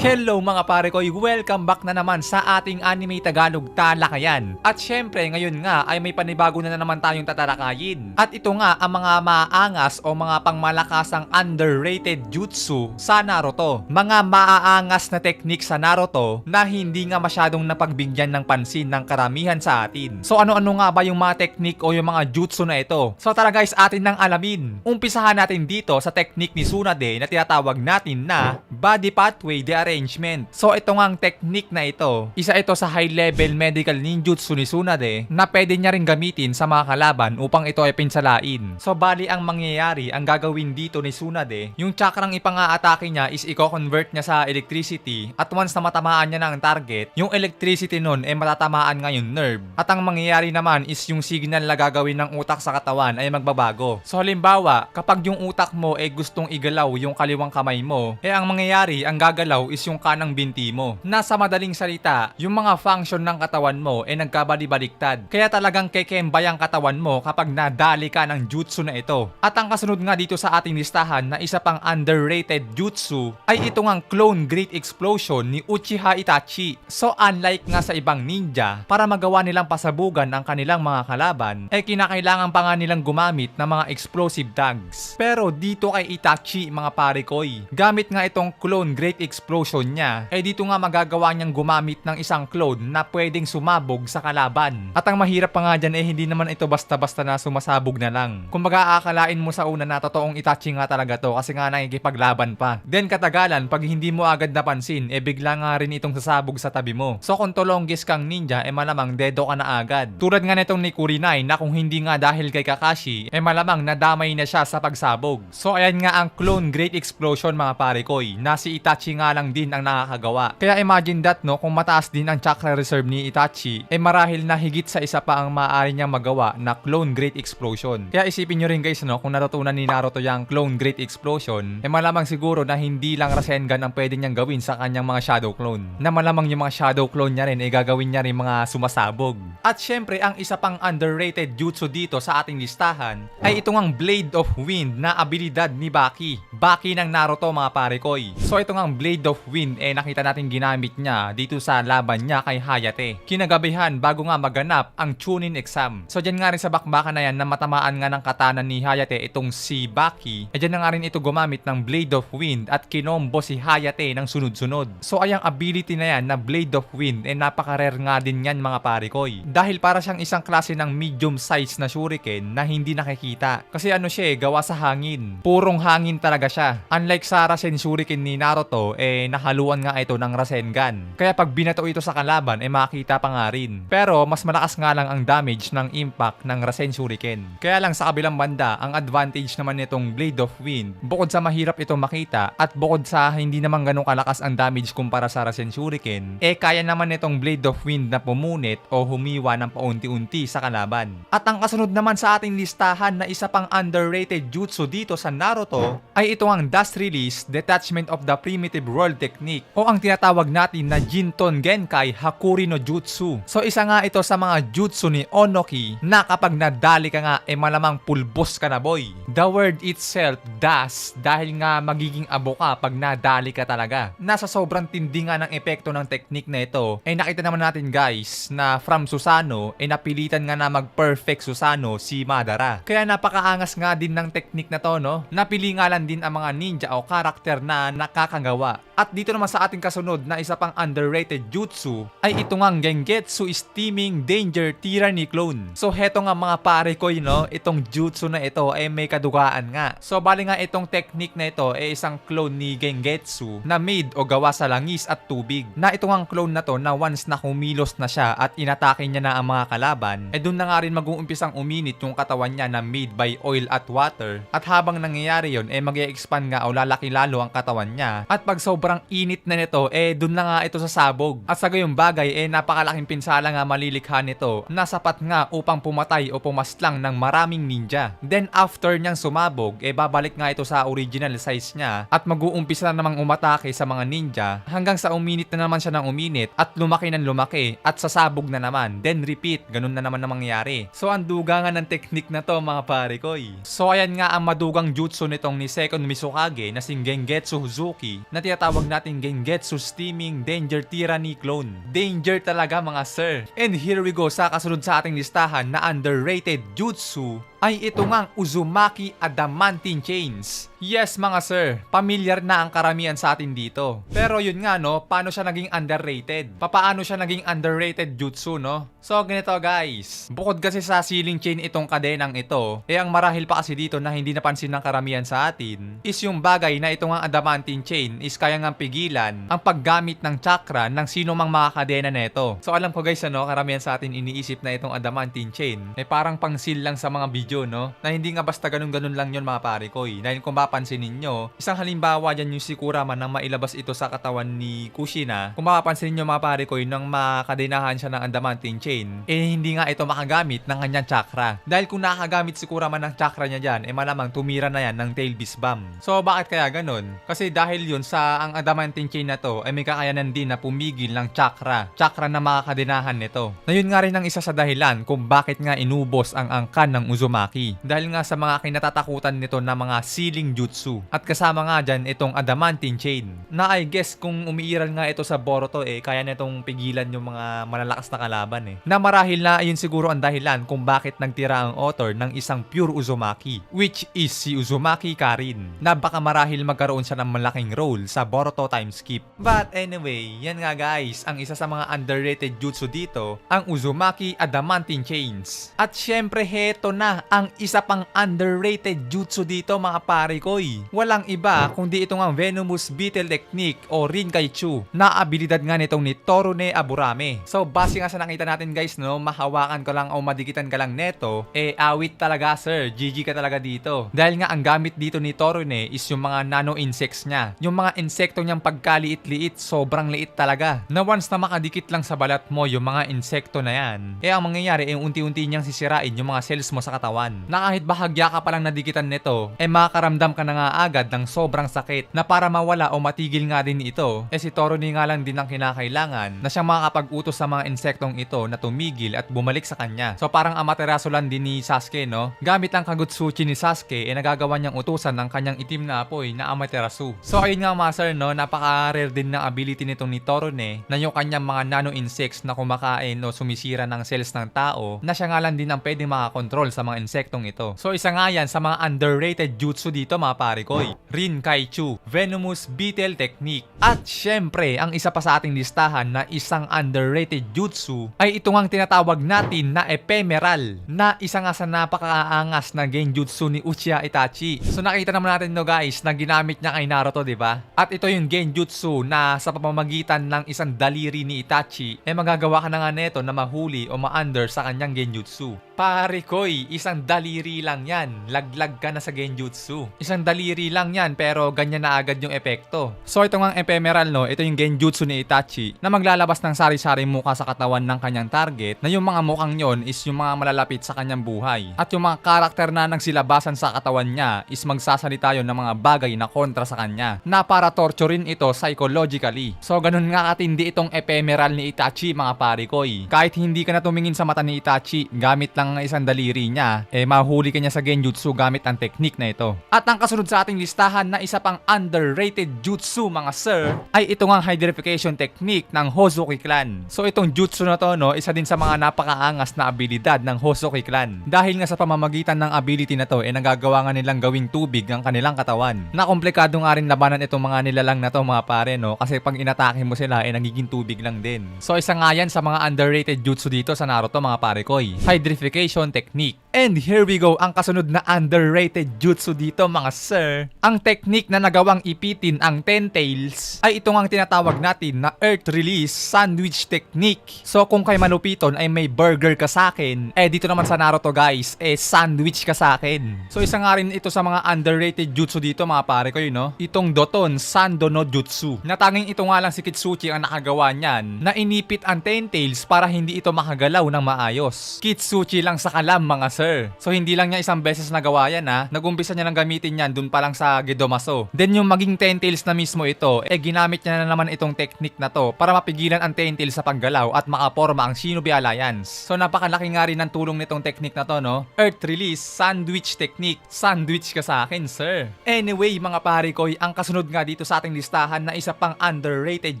Hello mga pare ko, welcome back na naman sa ating anime Tagalog talakayan. At syempre ngayon nga ay may panibago na, naman tayong tatalakayin. At ito nga ang mga maaangas o mga pangmalakasang underrated jutsu sa Naruto. Mga maaangas na teknik sa Naruto na hindi nga masyadong napagbigyan ng pansin ng karamihan sa atin. So ano-ano nga ba yung mga teknik o yung mga jutsu na ito? So tara guys, atin nang alamin. Umpisahan natin dito sa teknik ni Tsunade na tinatawag natin na body pathway derangement. So ito nga ang technique na ito. Isa ito sa high level medical ninjutsu ni Tsunade na pwede niya rin gamitin sa mga kalaban upang ito ay pinsalain. So bali ang mangyayari, ang gagawin dito ni Tsunade, yung chakrang ipang-aatake niya is i-convert niya sa electricity at once na matamaan niya na target, yung electricity nun ay matatamaan nga nerve. At ang mangyayari naman is yung signal na gagawin ng utak sa katawan ay magbabago. So halimbawa, kapag yung utak mo ay gustong igalaw yung kaliwang kamay mo, eh ang mangyayari, ang gagalaw is yung kanang binti mo. Nasa madaling salita, yung mga function ng katawan mo ay nagkabali-baliktad. Kaya talagang kekembay ang katawan mo kapag nadali ka ng jutsu na ito. At ang kasunod nga dito sa ating listahan na isa pang underrated jutsu ay ito ngang clone great explosion ni Uchiha Itachi. So unlike nga sa ibang ninja, para magawa nilang pasabugan ang kanilang mga kalaban, eh kinakailangan pa nga nilang gumamit ng mga explosive tags. Pero dito kay Itachi mga pare koy, gamit nga itong clone great explosion niya, eh dito nga magagawa niyang gumamit ng isang clone na pwedeng sumabog sa kalaban. At ang mahirap pa nga dyan eh hindi naman ito basta-basta na sumasabog na lang. Kung akalain mo sa una na totoong Itachi nga talaga to kasi nga nakikipaglaban pa. Then katagalan, pag hindi mo agad napansin, eh bigla nga rin itong sasabog sa tabi mo. So kung tolonggis kang ninja, eh malamang dedo ka na agad. Tulad nga nitong ni Kurinai na kung hindi nga dahil kay Kakashi, eh malamang nadamay na siya sa pagsabog. So ayan nga ang clone great explosion mga pare koy, na si Itachi nga lang din ang nakakagawa. Kaya imagine that no, kung mataas din ang chakra reserve ni Itachi, eh marahil na higit sa isa pa ang maaari niyang magawa na clone great explosion. Kaya isipin nyo rin guys no, kung natutunan ni Naruto yung clone great explosion, eh malamang siguro na hindi lang Rasengan ang pwede niyang gawin sa kanyang mga shadow clone. Na malamang yung mga shadow clone niya rin, eh gagawin niya rin mga sumasabog. At syempre, ang isa pang underrated jutsu dito sa ating listahan ay itong ang Blade of Wind na abilidad ni Baki. Baki ng Naruto mga pare koy. So ito nga ang Blade of Wind eh nakita natin ginamit niya dito sa laban niya kay Hayate. Kinagabihan bago nga maganap ang Chunin exam. So dyan nga rin sa bakbakan na yan na matamaan nga ng katana ni Hayate itong si Baki. Eh dyan nga rin ito gumamit ng Blade of Wind at kinombo si Hayate ng sunod-sunod. So ayang ability na yan na Blade of Wind eh napaka-rare nga din yan mga pare koy. Dahil para siyang isang klase ng medium size na shuriken na hindi nakikita. Kasi ano siya eh, gawa sa hangin. Purong hangin talaga siya. Unlike sa Rasen Shuriken ni Naruto, eh nahaluan nga ito ng Rasengan. Kaya pag binato ito sa kalaban, eh makita pa nga rin. Pero mas malakas nga lang ang damage ng impact ng Rasen Shuriken. Kaya lang sa kabilang banda, ang advantage naman nitong Blade of Wind, bukod sa mahirap ito makita, at bukod sa hindi naman ganun kalakas ang damage kumpara sa Rasen Shuriken, eh kaya naman nitong Blade of Wind na pumunit o humiwa ng paunti-unti sa kalaban. At ang kasunod naman sa ating listahan na isa pang underrated jutsu dito sa Naruto ay ito ang Dust Release Detachment of the Primitive World Technique o ang tinatawag natin na Jinton Genkai Hakuri no Jutsu. So isa nga ito sa mga jutsu ni Onoki na kapag nadali ka nga eh malamang pulbos ka na boy. The word itself, dust, dahil nga magiging abo ka pag nadali ka talaga. Nasa sobrang tindi nga ng epekto ng technique na ito, eh nakita naman natin guys na from Susano, eh napilitan nga na mag-perfect Susano si Madara. Kaya napakaangas nga din ng technique na to no. Napili nga lang din ang mga ninja o karakter na nakakagawa. At dito naman sa ating kasunod na isa pang underrated jutsu ay ito ngang Gengetsu Steaming Danger Tyranny Clone. So heto nga mga pare ko no, itong jutsu na ito ay may kadugaan nga. So bali nga itong technique na ito ay isang clone ni Gengetsu na made o gawa sa langis at tubig. Na ito ngang clone na to na once na kumilos na siya at inatake niya na ang mga kalaban, eh doon na nga rin mag-uumpisang uminit yung katawan niya na made by oil at water. At habang nangyayari yon eh mag expand nga o lalaki lalo ang katawan niya. At pag sobrang init na nito, eh doon na nga ito sasabog. At sa gayong bagay, eh napakalaking pinsala nga malilikha nito na sapat nga upang pumatay o pumaslang ng maraming ninja. Then after niyang sumabog, eh babalik nga ito sa original size niya at mag-uumpisa na namang umatake sa mga ninja hanggang sa uminit na naman siya ng uminit at lumaki ng lumaki at sasabog na naman. Then repeat, ganun na naman na mangyari. So ang duga nga ng technique na to mga pare koy. So ayan nga ang madugang jutsu nitong ni Second Misukage na si Gengetsu Huzuki na tinatawag nating Gengetsu Steaming Danger Tyranny Clone. Danger talaga mga sir. And here we go sa kasunod sa ating listahan na underrated jutsu ay ito ngang Uzumaki Adamantine Chains. Yes mga sir, familiar na ang karamihan sa atin dito. Pero yun nga no, paano siya naging underrated? Papaano siya naging underrated jutsu no? So ganito guys, bukod kasi sa ceiling chain itong kadenang ito, eh ang marahil pa kasi dito na hindi napansin ng karamihan sa atin, is yung bagay na itong ang Adamantine Chain is kaya ngang pigilan ang paggamit ng chakra ng sino mang mga kadena neto. So alam ko guys ano, karamihan sa atin iniisip na itong Adamantine Chain, eh parang pang seal lang sa mga no, na hindi nga basta ganun-ganun lang yun mga pare ko eh. Dahil kung mapapansin ninyo, isang halimbawa dyan yung si Kurama nang mailabas ito sa katawan ni Kushina, kung mapapansin ninyo mga pare ko eh, nang makadenahan siya ng Adamantine Chain, eh hindi nga ito makagamit ng kanyang chakra. Dahil kung nakagamit si Kurama ng chakra niya dyan, eh malamang tumira na yan ng tail beast bomb. So bakit kaya ganun? Kasi dahil yun sa ang Adamantine Chain na to, ay may kakayanan din na pumigil ng chakra. Chakra na makakadenahan nito. Na yun nga rin ang isa sa dahilan kung bakit nga inubos ang angkan ng Uzumaki. Dahil nga sa mga kinatatakutan nito na mga ceiling jutsu. At kasama nga dyan itong Adamantine Chain. Na I guess kung umiiral nga ito sa Boruto eh, kaya nitong pigilan yung mga malalakas na kalaban eh. Na marahil na ayun siguro ang dahilan kung bakit nagtira ang author ng isang pure Uzumaki. Which is si Uzumaki Karin. Na baka marahil magkaroon siya ng malaking role sa Boruto time skip. But anyway, yan nga guys, ang isa sa mga underrated jutsu dito, ang Uzumaki Adamantine Chains. At syempre heto na ang isa pang underrated jutsu dito mga pare koy. Walang iba kundi ito nga Venomous Beetle Technique o Rinkaichu na abilidad nga nitong ni Torune Aburame. So base nga sa nakita natin guys no, mahawakan ko lang o madikitan ka lang neto, eh awit talaga sir, GG ka talaga dito. Dahil nga ang gamit dito ni Torune is yung mga nano insects niya. Yung mga insekto niyang pagkaliit-liit, sobrang liit talaga. Na once na makadikit lang sa balat mo yung mga insekto na yan, eh ang mangyayari eh unti-unti niyang sisirain yung mga cells mo sa katawan. Na kahit bahagya ka palang nadikitan nito, eh makakaramdam ka na nga agad ng sobrang sakit na para mawala o matigil nga din ito, eh si Torune nga lang din ang kinakailangan na siyang makakapag-utos sa mga insektong ito na tumigil at bumalik sa kanya. So parang amaterasu lang din ni Sasuke no? Gamit ang Kagutsuchi ni Sasuke, eh nagagawa niyang utusan ng kanyang itim na apoy na Amaterasu. So ayun nga mga sir no, napaka-rare din ng ability nitong ni Torone na yung kanyang mga nano insects na kumakain o sumisira ng cells ng tao na siya nga lang din ang pwedeng makakontrol sa mga insektong ito. So isa nga yan sa mga underrated jutsu dito mga pare koy. Rinkaichu, Venomous Beetle Technique. At syempre, ang isa pa sa ating listahan na isang underrated jutsu ay ito ngang tinatawag natin na ephemeral na isa nga sa napakaangas na genjutsu ni Uchiha Itachi. So nakita naman natin no guys na ginamit niya kay Naruto, di ba? At ito yung genjutsu na sa pamamagitan ng isang daliri ni Itachi, eh magagawa ka na nga neto na mahuli o ma-under sa kanyang genjutsu. Pare koy, isang daliri lang yan. Laglag ka na sa genjutsu. Isang daliri lang yan pero ganyan na agad yung epekto. So ito nga ephemeral no, ito yung genjutsu ni Itachi na maglalabas ng sari-sari muka sa katawan ng kanyang target na yung mga mukhang yon is yung mga malalapit sa kanyang buhay. At yung mga karakter na nagsilabasan sa katawan niya is magsasalita yun ng mga bagay na kontra sa kanya na para torturein ito psychologically. So ganun nga katindi itong ephemeral ni Itachi mga pare koy. Kahit hindi ka na tumingin sa mata ni Itachi gamit lang ang isang daliri niya, eh mahuli ka niya sa genjutsu gamit ang technique na ito. At ang kasunod sa ating listahan na isa pang underrated jutsu mga sir ay ito nga hydrification technique ng Hozuki clan. So itong jutsu na to no, isa din sa mga napakaangas na abilidad ng Hozuki clan. Dahil nga sa pamamagitan ng ability na to, eh nagagawa nga nilang gawing tubig ang kanilang katawan. Na komplikado nga rin labanan itong mga nilalang na to mga pare no, kasi pag inatake mo sila, eh nagiging tubig lang din. So isa nga yan sa mga underrated jutsu dito sa Naruto mga pare koy. Hydrification technique. And here we go, ang kasunod na underrated jutsu dito mga sir. Ang technique na nagawang ipitin ang Ten Tails ay itong ang tinatawag natin na Earth Release Sandwich Technique. So kung kay Manupiton ay may burger ka sa akin, eh dito naman sa Naruto guys, eh sandwich ka sa akin. So isa nga rin ito sa mga underrated jutsu dito mga pare ko yun no. Itong Doton Sando no Jutsu. Natanging ito nga lang si Kitsuchi ang nakagawa niyan na inipit ang Ten Tails para hindi ito makagalaw ng maayos. Kitsuchi lang sa kalam mga sir. So hindi lang niya isang beses nagawa yan ha. Nagumpisa niya lang gamitin yan dun pa lang sa Gedomaso. Then yung maging Tentails na mismo ito, eh ginamit niya na naman itong technique na to para mapigilan ang Tentails sa paggalaw at makaporma ang Shinobi Alliance. So napakalaki nga rin ng tulong nitong technique na to no. Earth Release Sandwich Technique. Sandwich ka sa akin sir. Anyway mga pare ko, ang kasunod nga dito sa ating listahan na isa pang underrated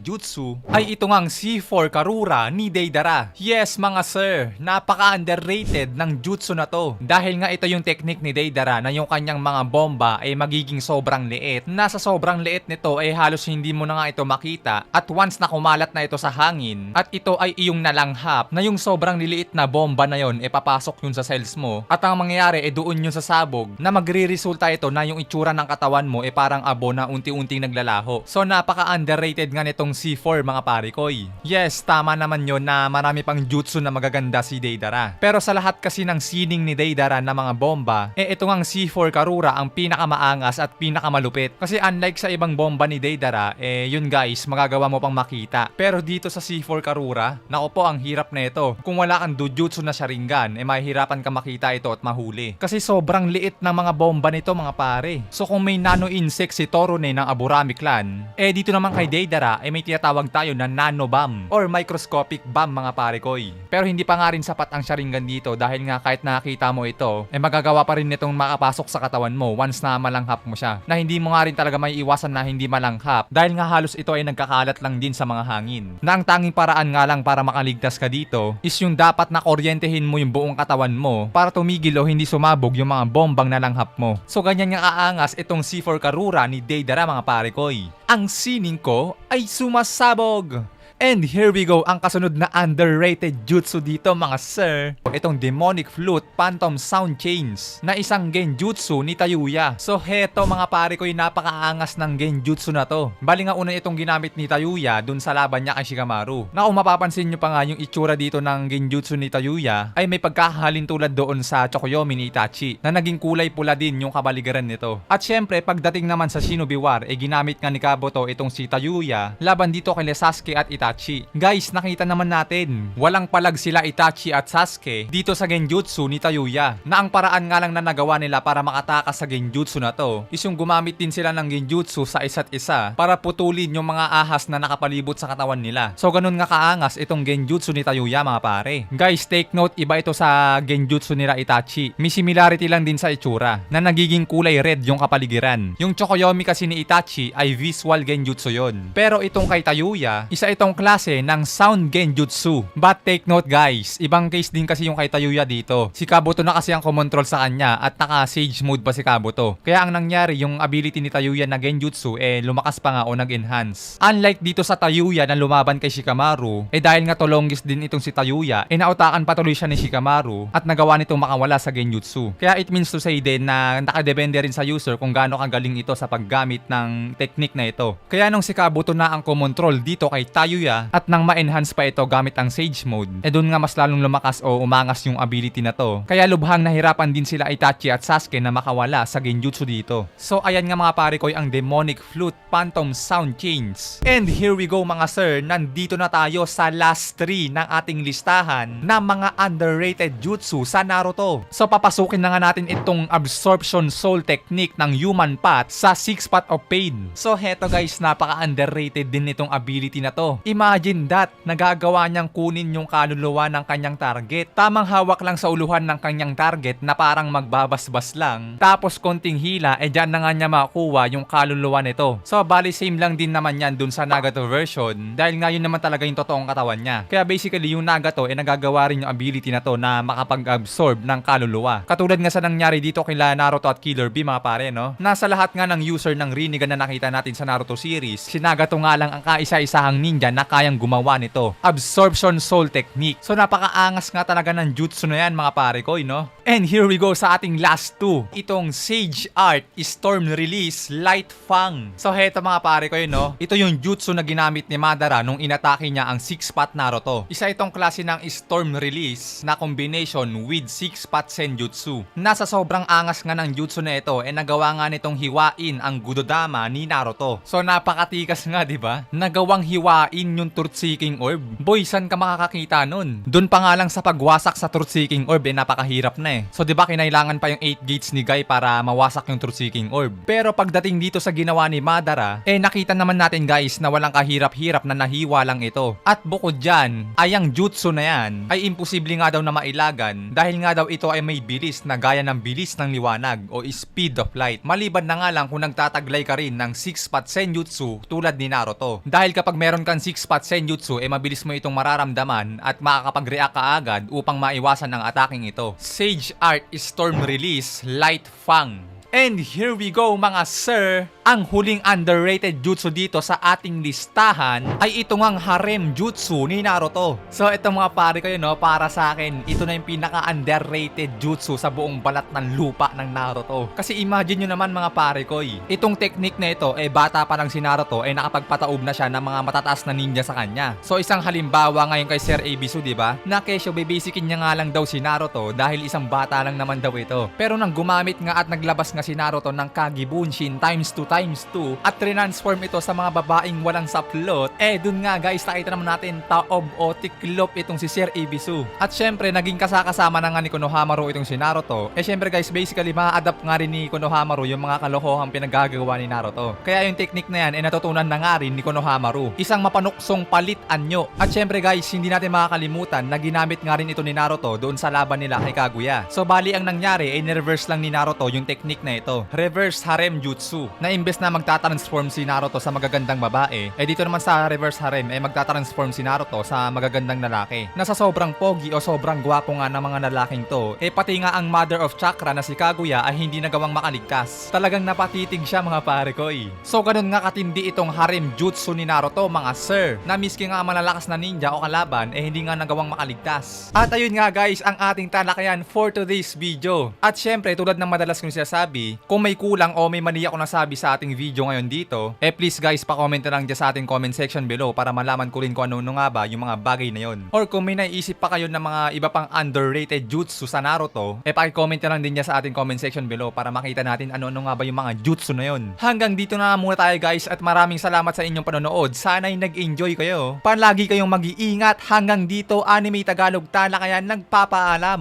jutsu ay ito ngang C4 Karura ni Deidara. Yes mga sir, napaka-underrated ng jutsu na to. Dahil nga ito yung technique ni Deidara na yung kanyang mga bomba ay magiging sobrang liit. Nasa sobrang liit nito ay halos hindi mo na nga ito makita at once na kumalat na ito sa hangin at ito ay iyong nalanghap na yung sobrang liliit na bomba na yon e papasok yun sa cells mo at ang mangyayari e doon yun sa sabog na magre-resulta ito na yung itsura ng katawan mo e parang abo na unti-unting naglalaho. So napaka-underrated nga nitong C4 mga parikoy. Yes, tama naman yon na marami pang jutsu na magaganda si Deidara. Pero sa lahat kasi ng sining ni Deidara na mga bomba, eh ito ngang C4 Karura ang pinakamaangas at pinakamalupit. Kasi unlike sa ibang bomba ni Deidara, eh yun guys, magagawa mo pang makita. Pero dito sa C4 Karura, nako po ang hirap na ito. Kung wala kang dujutsu na sharingan, eh mahihirapan ka makita ito at mahuli. Kasi sobrang liit ng mga bomba nito mga pare. So kung may nano insect si Torone ng Aburami clan, eh dito naman kay Deidara, eh may tinatawag tayo na nano bomb or microscopic bomb mga pare koy. Pero hindi pa nga rin sapat ang sharingan dito dahil nga kahit nakakita mo ito, eh magagawa pa rin nitong makapasok sa katawan mo once na malanghap mo siya. Na hindi mo nga rin talaga may iwasan na hindi malanghap dahil nga halos ito ay nagkakalat lang din sa mga hangin. Na ang tanging paraan nga lang para makaligtas ka dito is yung dapat na koryentehin mo yung buong katawan mo para tumigil o hindi sumabog yung mga bombang nalanghap mo. So ganyan nga aangas itong C4 Karura ni Deidara mga pare koy. Ang sining ko ay sumasabog. And here we go, ang kasunod na underrated jutsu dito mga sir. Itong Demonic Flute Phantom Sound Chains na isang genjutsu ni Tayuya. So heto mga pare ko napakaangas ng genjutsu na to. Bali nga una itong ginamit ni Tayuya dun sa laban niya kay Shikamaru. Na kung mapapansin nyo pa nga yung itsura dito ng genjutsu ni Tayuya ay may pagkakahalin tulad doon sa Chokoyomi ni Itachi na naging kulay pula din yung kabaligaran nito. At syempre pagdating naman sa Shinobi War eh ginamit nga ni Kabuto itong si Tayuya laban dito kay Sasuke at Itachi. Guys, nakita naman natin, walang palag sila Itachi at Sasuke dito sa genjutsu ni Tayuya. Na ang paraan nga lang na nagawa nila para makatakas sa genjutsu na to is yung gumamit din sila ng genjutsu sa isa't isa para putulin yung mga ahas na nakapalibot sa katawan nila. So ganun nga kaangas itong genjutsu ni Tayuya mga pare. Guys, take note, iba ito sa genjutsu nila Itachi. May similarity lang din sa itsura na nagiging kulay red yung kapaligiran. Yung Chokoyomi kasi ni Itachi ay visual genjutsu yon. Pero itong kay Tayuya, isa itong klase ng sound genjutsu. But take note guys, ibang case din kasi yung kay Tayuya dito. Si Kabuto na kasi ang kumontrol sa kanya at naka sage mode pa si Kabuto. Kaya ang nangyari yung ability ni Tayuya na genjutsu eh lumakas pa nga o nag-enhance. Unlike dito sa Tayuya na lumaban kay Shikamaru, eh dahil nga to longest din itong si Tayuya, eh nautakan patuloy siya ni Shikamaru at nagawa nitong makawala sa genjutsu. Kaya it means to say din na nakadepende rin sa user kung gaano kagaling ito sa paggamit ng technique na ito. Kaya nung si Kabuto na ang kumontrol dito kay Tayuya at nang ma-enhance pa ito gamit ang Sage mode, eh doon nga mas lalong lumakas o umangas yung ability na to. Kaya lubhang nahirapan din sila Itachi at Sasuke na makawala sa genjutsu dito. So ayan nga mga pare ko ang Demonic Flute Phantom Sound Chains. And here we go mga sir, nandito na tayo sa last 3 ng ating listahan na mga underrated jutsu sa Naruto. So papasukin na nga natin itong Absorption Soul Technique ng Human Path sa Six Path of Pain. So heto guys, napaka-underrated din itong ability na to. Imagine that, nagagawa niyang kunin yung kaluluwa ng kanyang target. Tamang hawak lang sa uluhan ng kanyang target na parang magbabasbas lang. Tapos konting hila, eh dyan na nga niya makuha yung kaluluwa nito. So bali same lang din naman yan dun sa Nagato version dahil nga yun naman talaga yung totoong katawan niya. Kaya basically yung Nagato eh nagagawa rin yung ability na to na makapag-absorb ng kaluluwa. Katulad nga sa nangyari dito kila Naruto at Killer B mga pare no. Nasa lahat nga ng user ng Rinnegan na nakita natin sa Naruto series, si Nagato nga lang ang kaisa-isahang ninja na kayang gumawa nito. Absorption Soul Technique. So napakaangas nga talaga ng jutsu na yan mga pare ko, no? And here we go sa ating last two. Itong Sage Art Storm Release Light Fang. So heto mga pare ko yun, no? Ito yung jutsu na ginamit ni Madara nung inatake niya ang Six Path Naruto. Isa itong klase ng Storm Release na combination with Six Path Senjutsu. Nasa sobrang angas nga ng jutsu na ito, eh nagawa nga nitong hiwain ang Gudodama ni Naruto. So napakatikas nga, di ba? Nagawang hiwain yung Truth Seeking Orb. Boy, saan ka makakakita nun? Doon pa nga lang sa pagwasak sa truth seeking orb eh napakahirap na eh. So 'di ba kinailangan pa yung 8 gates ni Guy para mawasak yung truth seeking orb. Pero pagdating dito sa ginawa ni Madara, eh nakita naman natin guys na walang kahirap-hirap na nahiwa lang ito. At bukod dyan, ay ang jutsu na yan ay imposible nga daw na mailagan dahil nga daw ito ay may bilis na gaya ng bilis ng liwanag o speed of light. Maliban na nga lang kung nagtataglay ka rin ng 6-spot senjutsu tulad ni Naruto. Dahil kapag meron kang 6-spot senjutsu, eh mabilis mo itong mararamdaman at makakapag-react ka agad upang maiwasan ang ataking ito. Sage Art Storm Release Light Fang. And here we go mga sir, ang huling underrated jutsu dito sa ating listahan ay ito ngang harem jutsu ni Naruto. So ito mga pare kayo no, para sa akin, ito na yung pinaka underrated jutsu sa buong balat ng lupa ng Naruto. Kasi imagine nyo naman mga pare ko, eh, itong technique na ito, eh bata pa lang si Naruto, eh nakapagpataob na siya ng mga matataas na ninja sa kanya. So isang halimbawa ngayon kay Sir Ebisu, di ba? Na kesyo bibisikin niya nga lang daw si Naruto dahil isang bata lang naman daw ito. Pero nang gumamit nga at naglabas nga si Naruto ng Kage Bunshin times 2 times 2 at transform ito sa mga babaeng walang saplot, eh dun nga guys nakita naman natin taob o tiklop itong si Sir Ebisu. At syempre naging kasakasama na nga ni Konohamaru itong si Naruto. Eh syempre guys basically ma-adapt nga rin ni Konohamaru yung mga kalokohang pinagagawa ni Naruto. Kaya yung technique na yan eh natutunan na nga rin ni Konohamaru. Isang mapanuksong palit anyo. At syempre guys hindi natin makakalimutan na ginamit nga rin ito ni Naruto doon sa laban nila kay Kaguya. So bali ang nangyari ay nireverse lang ni Naruto yung technique na ito. Reverse harem jutsu. Na imbes na magtatransform si Naruto sa magagandang babae, eh dito naman sa reverse harem eh magtatransform si Naruto sa magagandang lalaki. Na sa sobrang pogi o sobrang gwapo nga ng mga lalaking to, eh pati nga ang mother of chakra na si Kaguya ay hindi nagawang makaligtas. Talagang napatitig siya mga pare ko eh. So ganun nga katindi itong harem jutsu ni Naruto mga sir. Na miski nga malalakas na ninja o kalaban eh hindi nga nagawang makaligtas. At ayun nga guys ang ating talakayan for today's video. At syempre tulad ng madalas kong sinasabi, kung may kulang o may mali ako nasabi sa ating video ngayon dito, eh please guys pa-comment na lang dyan sa ating comment section below para malaman ko rin kung ano nga ba yung mga bagay na yon. Or kung may naiisip pa kayo ng mga iba pang underrated jutsu sa Naruto, eh paki-comment na lang din dyan sa ating comment section below para makita natin ano-ano nga ba yung mga jutsu na yon. Hanggang dito na muna tayo guys at maraming salamat sa inyong panonood. Sana'y nag-enjoy kayo. Palagi kayong mag-iingat hanggang dito Anime Tagalog Talakayan nagpapaalam.